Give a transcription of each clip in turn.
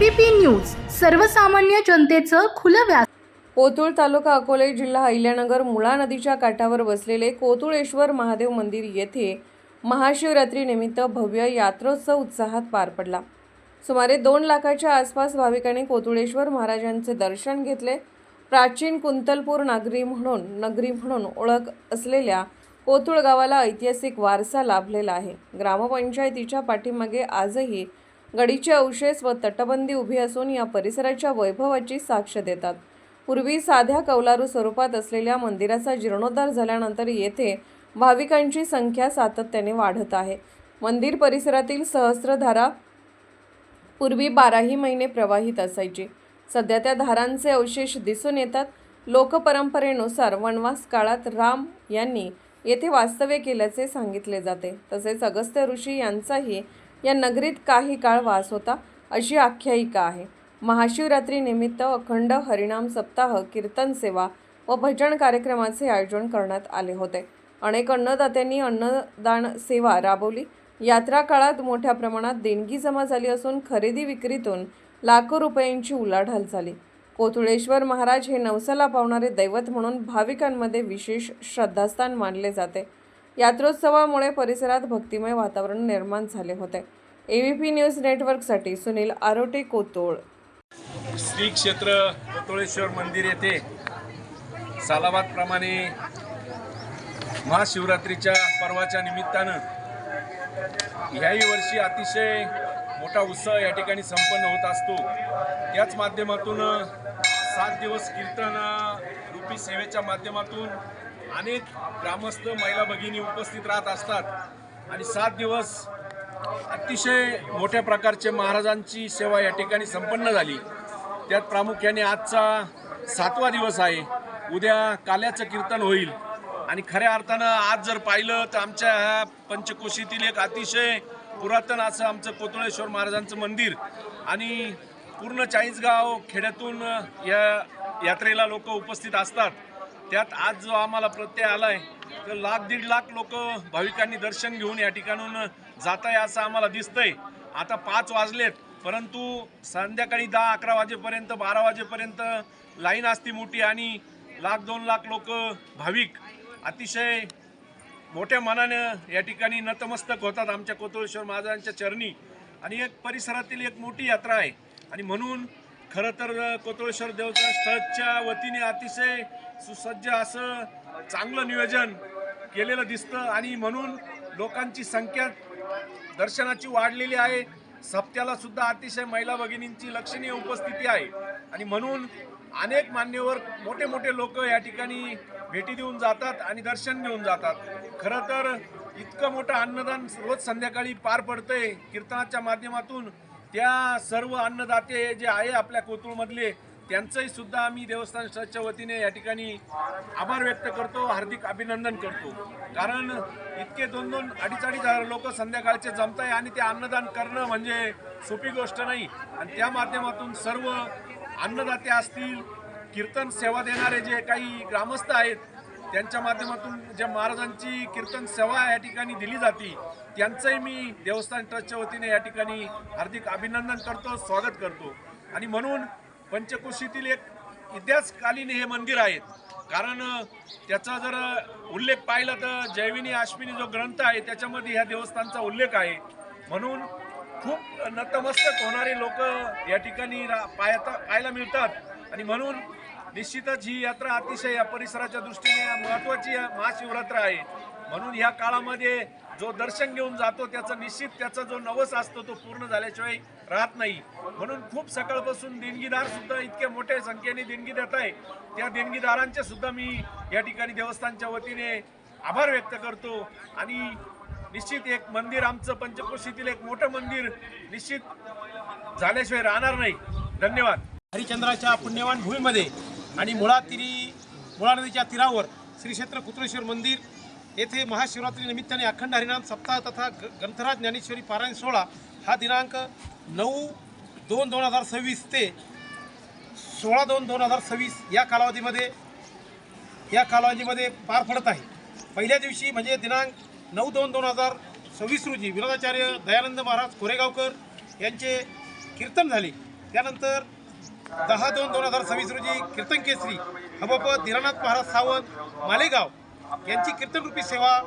ABP news सर्वसामान्य जनतेचं खुलं व्यास कोतुळ तालुका अकोले जिल्हा अहिल्यानगर मुळा नदीच्या काठावर बसलेले कोतुळेश्वर महादेव मंदिर येथे महाशिवरात्रीनिमित्त भव्य यात्रोत्सव उत्साहात पार पडला. सुमारे दोन लाखाच्या आसपास भाविकांनी कोतुळेश्वर महाराजांचे दर्शन घेतले. प्राचीन कुंतलपूर नागरी म्हणून नगरी म्हणून ओळख असलेल्या कोतुळ गावाला ऐतिहासिक वारसा लाभलेला आहे. ग्रामपंचायतीच्या पाठीमागे आजही गडीचे अवशेष व तटबंदी उभी असून या परिसराच्या वैभवाची साक्ष देतात. पूर्वी साध्या कौलारू स्वरूपात असलेल्या मंदिराचा जीर्णोद्धार झाल्यानंतर येथे भाविकांची संख्या सातत्याने वाढत आहे. मंदिर परिसरातील सहस्रधारा पूर्वी बाराही महिने प्रवाहित असायची. सध्या त्या धारांचे अवशेष दिसून येतात. लोकपरंपरेनुसार वनवास काळात राम यांनी येथे वास्तव्य केल्याचे सांगितले जाते. तसेच अगस्त्य ऋषी यांचाही या नगरीत काही काळ वास होता अशी आख्यायिका आहे. महाशिवरात्रीनिमित्त अखंड हरिणाम सप्ताह कीर्तन सेवा व भजन कार्यक्रमाचे आयोजन करण्यात आले होते. अनेक अन्नदात्यांनी अन्नदान सेवा राबवली. यात्रा काळात मोठ्या प्रमाणात देणगी जमा झाली असून खरेदी विक्रीतून लाखो रुपयांची उलाढाल झाली. कोथुळेश्वर महाराज हे नवसाला पावणारे दैवत म्हणून भाविकांमध्ये विशेष श्रद्धास्थान मानले जाते. यात्रोत्सवामुळे परिसरात भक्तिमय वातावरण निर्माण झाले होते. एव्हीपी न्यूज नेटवर्कसाठी सुनील आरोटे कोतोळ. श्री क्षेत्र कोतोळेश्वर मंदिर येथे सालाबादप्रमाणे महाशिवरात्रीच्या पर्वाच्या निमित्तानं ह्याही वर्षी अतिशय मोठा उत्सव या ठिकाणी संपन्न होत असतो. त्याच माध्यमातून सात दिवस कीर्तन रूपी सेवेच्या माध्यमातून अनेक ग्रामस्थ महिला भगिनी उपस्थित राहत असतात. आणि सात दिवस अतिशय मोठ्या प्रकारचे महाराजांची सेवा या ठिकाणी संपन्न झाली. त्यात प्रामुख्याने आजचा सातवा दिवस आहे. उद्या काल्याचं कीर्तन होईल. आणि खऱ्या अर्थानं आज जर पाहिलं तर आमच्या ह्या पंचकोशीतील एक अतिशय पुरातन असं आमचं कोतुळेश्वर महाराजांचं मंदिर. आणि पूर्ण चाळीसगाव खेड्यातून या यात्रेला लोक उपस्थित असतात. त्यात आज जो आम्हाला प्रत्यय आलाय तर लाख दीड लाख लोक भाविकांनी दर्शन घेऊन या ठिकाणून जात आहे असं आम्हाला दिसतंय. आता पाच वाजलेत परंतु संध्याकाळी दहा अकरा वाजेपर्यंत बारा वाजेपर्यंत लाईन असती मोठी आणि लाख दोन लाख लोक भाविक अतिशय मोठ्या मनानं या ठिकाणी नतमस्तक होतात आमच्या कोतळेश्वर महाराजांच्या चरणी. आणि एक परिसरातील एक मोठी यात्रा आहे. आणि म्हणून खरं तर कोतळेश्वर देवता ट्रस्टच्या वतीने अतिशय सुसज्ज असं चांगलं नियोजन केलेलं दिसतं आणि म्हणून लोकांची संख्या दर्शनाची वाढलेली आहे. सप्त्याला सुद्धा अतिशय महिला भगिनींची लक्षणीय उपस्थिती आहे. आणि म्हणून अनेक मान्यवर मोठे मोठे लोक या ठिकाणी भेटी देऊन जातात आणि दर्शन घेऊन जातात. खरं तर इतकं मोठं अन्नदान रोज संध्याकाळी पार पडतंय. कीर्तनाच्या माध्यमातून त्या सर्व अन्नदाते जे आहे आपल्या कोतुळमधले त्यांचंही सुद्धा आम्ही देवस्थान ट्रस्टच्या वतीने या ठिकाणी आभार व्यक्त करतो हार्दिक अभिनंदन करतो. कारण इतके दोन दोन अडीच अडीच हजार लोक संध्याकाळचे जमत आहे आणि ते अन्नदान करणं म्हणजे सोपी गोष्ट नाही. आणि त्या माध्यमातून सर्व अन्नदाते असतील कीर्तन सेवा देणारे जे काही ग्रामस्थ आहेत त्यांच्या माध्यमातून ज्या महाराजांची कीर्तन सेवा या ठिकाणी दिली जाते त्यांचंही मी देवस्थान ट्रस्टच्या वतीने या ठिकाणी हार्दिक अभिनंदन करतो स्वागत करतो. आणि म्हणून पंचकोशीतील एक इतिहासकालीन हे मंदिर आहे कारण त्याचा जर उल्लेख पाहिला तर जैविनी अश्विनी जो ग्रंथ आहे त्याच्यामध्ये ह्या देवस्थानचा उल्लेख आहे. म्हणून खूप नतमस्तक होणारे लोक या ठिकाणी रा- पाहता पाहायला मिळतात. आणि म्हणून निश्चितच ही यात्रा अतिशय या परिसराच्या दृष्टीने महत्त्वाची महाशिवरात्र आहे. म्हणून ह्या काळामध्ये जो दर्शन घेऊन जातो त्याचं निश्चित त्याचा जो नवस असतो तो पूर्ण झाल्याशिवाय राहत नाही. म्हणून खूप सकाळपासून देणगीदार सुद्धा इतक्या मोठ्या संख्येने देणगी देत आहे. त्या देणगीदारांचे सुद्धा मी या ठिकाणी देवस्थानच्या वतीने आभार व्यक्त करतो. आणि निश्चित एक मंदिर आमचं पंचकोशीतील एक मोठं मंदिर निश्चित झाल्याशिवाय राहणार नाही. धन्यवाद. हरिचंद्राच्या पुण्यवान भूमीमध्ये आणि मुळा तिरी मुळा नदीच्या तीरावर श्री क्षेत्र कुत्रेश्वर मंदिर येथे महाशिवरात्री निमित्ताने अखंड हरिनाम सप्ताह तथा ग्रंथराज ज्ञानेश्वरी पारायण सोहळा हा दिनांक नऊ दोन दोन हजार सव्वीस ते सोळा दोन दोन हजार सव्वीस या कालावधीमध्ये या कालावधीमध्ये पार पडत आहे. पहिल्या दिवशी म्हणजे दिनांक नऊ दोन दोन हजार सव्वीस रोजी विनोदाचार्य दयानंद महाराज कोरेगावकर यांचे कीर्तन झाले. त्यानंतर दहा दोन दोन हजार सव्वीस रोजी कीर्तन केसरी हबप धीरानाथ महाराज सावंत मालेगाव यांची कीर्तनरूपी सेवा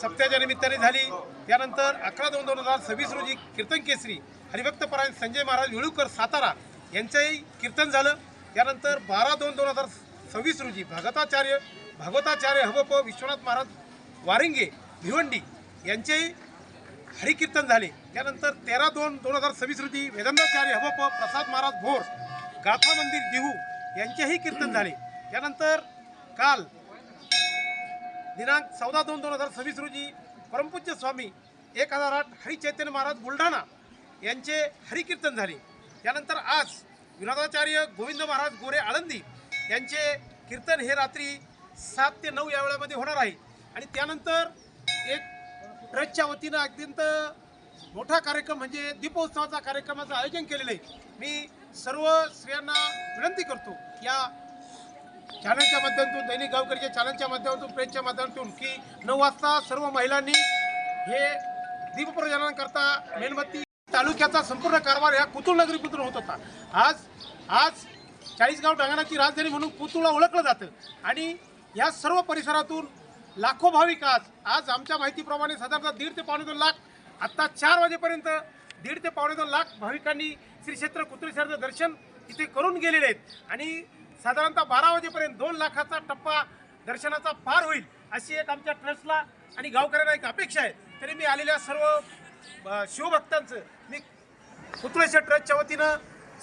सप्त्याच्या निमित्ताने झाली. त्यानंतर अकरा दोन दोन हजार सव्वीस रोजी कीर्तन केसरी हरिभक्तपरायण संजय महाराज वेळूकर सातारा यांचंही कीर्तन झालं. त्यानंतर बारा दोन दोन हजार सव्वीस रोजी भागवताचार्य भागवताचार्य हबप विश्वनाथ महाराज वारिंगे भिवंडी यांचेही हरिकीर्तन झाले. त्यानंतर तेरा दोन दोन हजार सव्वीस रोजी वेदांताचार्य हबप प्रसाद महाराज भोर गाथा मंदिर देहू यांचेही कीर्तन झाले. त्यानंतर काल दिनांक चौदा दोन दोन हजार सव्वीस रोजी परमपूज्य स्वामी एक हजार आठ हरिचैतन्य महाराज बुलढाणा यांचे हरिकीर्तन झाले. त्यानंतर आज विनोदाचार्य गोविंद महाराज गोरे आळंदी यांचे कीर्तन हे रात्री सात ते नऊ या वेळामध्ये होणार आहे. आणि त्यानंतर एक ट्रस्टच्या वतीनं अत्यंत मोठा कार्यक्रम म्हणजे दीपोत्सवाचा कार्यक्रमाचं आयोजन केलेलं आहे. मी सर्व स्त्रियांना विनंती करतो या चॅनलच्या माध्यमातून दैनिक गावकरीच्या चॅनलच्या माध्यमातून प्रेसच्या माध्यमातून की नऊ वाजता सर्व महिलांनी हे दीपप्रज्वलनाकरता मेणबत्ती तालुक्याचा संपूर्ण कारभार या कुतुळ नगरीमधून होत होता. आज आज चाळीसगाव डांगणाची राजधानी म्हणून कुतुळला ओळखलं जातं. आणि या सर्व परिसरातून लाखो भाविक आज आज आमच्या माहितीप्रमाणे साधारणतः दीड ते पावणे दोन लाख आत्ता चार वाजेपर्यंत दीड ते पावणे दोन लाख भाविकांनी श्री क्षेत्र कुतुळेश्वरचं दर्शन इथे करून गेलेले आहेत. आणि साधारणतः बारा वाजेपर्यंत दोन लाखाचा टप्पा दर्शनाचा पार होईल अशी एक आमच्या ट्रस्टला आणि गावकऱ्यांना एक अपेक्षा आहे. तरी मी आलेल्या सर्व शिवभक्तांचं मी पुतळेश्वर ट्रस्टच्या वतीनं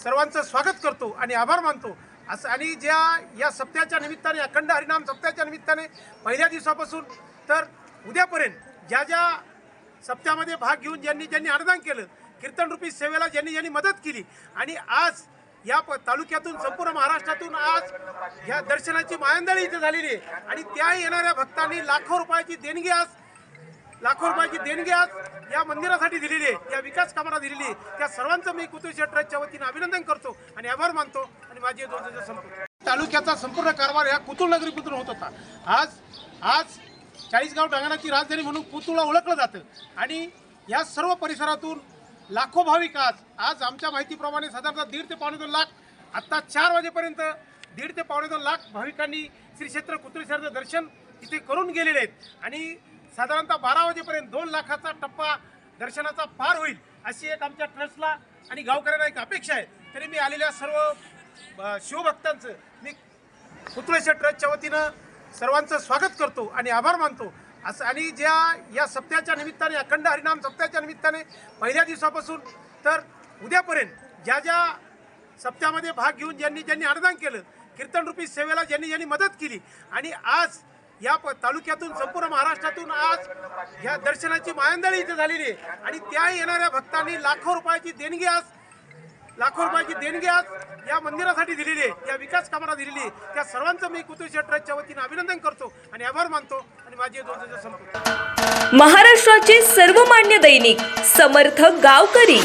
सर्वांचं स्वागत करतो आणि आभार मानतो. असं आणि ज्या या सप्त्याच्या निमित्ताने अखंड हरिनाम सप्त्याच्या निमित्ताने पहिल्या दिवसापासून तर उद्यापर्यंत ज्या ज्या सप्त्यामध्ये भाग घेऊन ज्यांनी ज्यांनी अनुदान केलं कीर्तनरूपी सेवेला ज्यांनी ज्यांनी मदत केली आणि आज या प- तालुक्यातून संपूर्ण महाराष्ट्रातून आज या दर्शनाची मायंदळी इथे झालेली आहे. आणि त्या येणाऱ्या भक्तांनी लाखो रुपयाची देणगी आज लाखो रुपयाची देणगी आज या मंदिरासाठी दिलेली आहे. या विकास कामाला दिलेली आहे. त्या सर्वांचं मी कुतुशेठ ट्रस्टच्या वतीनं अभिनंदन करतो आणि आभार मानतो आणि माझी दोन संपतो तालुक्याचा संपूर्ण कारभार या कुतुळ नगरीमधून होत होता. आज आज चाळीसगाव डांगणाची राजधानी म्हणून कुतुळला ओळखलं जातं. आणि या सर्व परिसरातून लाखो भाविक आज आज आमच्या माहितीप्रमाणे साधारणतः दीड ते पावणे दोन लाख आत्ता चार वाजेपर्यंत दीड ते पावणे दोन लाख भाविकांनी श्री क्षेत्र कुत्रेश्वरचं दर्शन इथे करून गेलेले आहेत. आणि साधारणतः बारा वाजेपर्यंत दोन लाखाचा टप्पा दर्शनाचा पार होईल अशी एक आमच्या ट्रस्टला आणि गावकऱ्यांना एक अपेक्षा आहे. तरी मी आलेल्या सर्व शिवभक्तांचं मी कुत्रेश्वर ट्रस्टच्या वतीनं सर्वांचं स्वागत करतो आणि आभार मानतो. असं आणि ज्या या सप्त्याच्या निमित्ताने अखंड हरिनाम सप्त्याच्या निमित्ताने पहिल्या दिवसापासून तर उद्यापर्यंत ज्या ज्या सप्त्यामध्ये भाग घेऊन ज्यांनी ज्यांनी अनुदान केलं कीर्तनरूपी सेवेला ज्यांनी ज्यांनी मदत केली आणि आज या प- तालुक्यातून संपूर्ण महाराष्ट्रातून आज या दर्शनाची मायंदळी इथे झालेली आहे. आणि त्या येणाऱ्या भक्तांनी लाखो रुपयाची देणगी आज लाखो रुपयाची देणगी आज या मंदिरासाठी दिलेली आहे या विकास कामाला दिलेली आहे. त्या सर्वांचं मी कुतुशेठ ट्रस्टच्या वतीने अभिनंदन करतो आणि आभार मानतो आणि माझी दोन दोन संपतो महाराष्ट्राचे सर्वमान्य दैनिक समर्थ गावकरी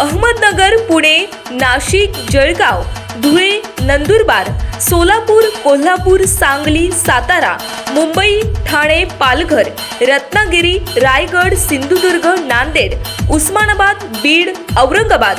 अहमदनगर पुणे नाशिक जळगाव धुळे नंदुरबार सोलापूर कोल्हापूर सांगली सातारा मुंबई ठाणे पालघर रत्नागिरी रायगड सिंधुदुर्ग नांदेड उस्मानाबाद बीड औरंगाबाद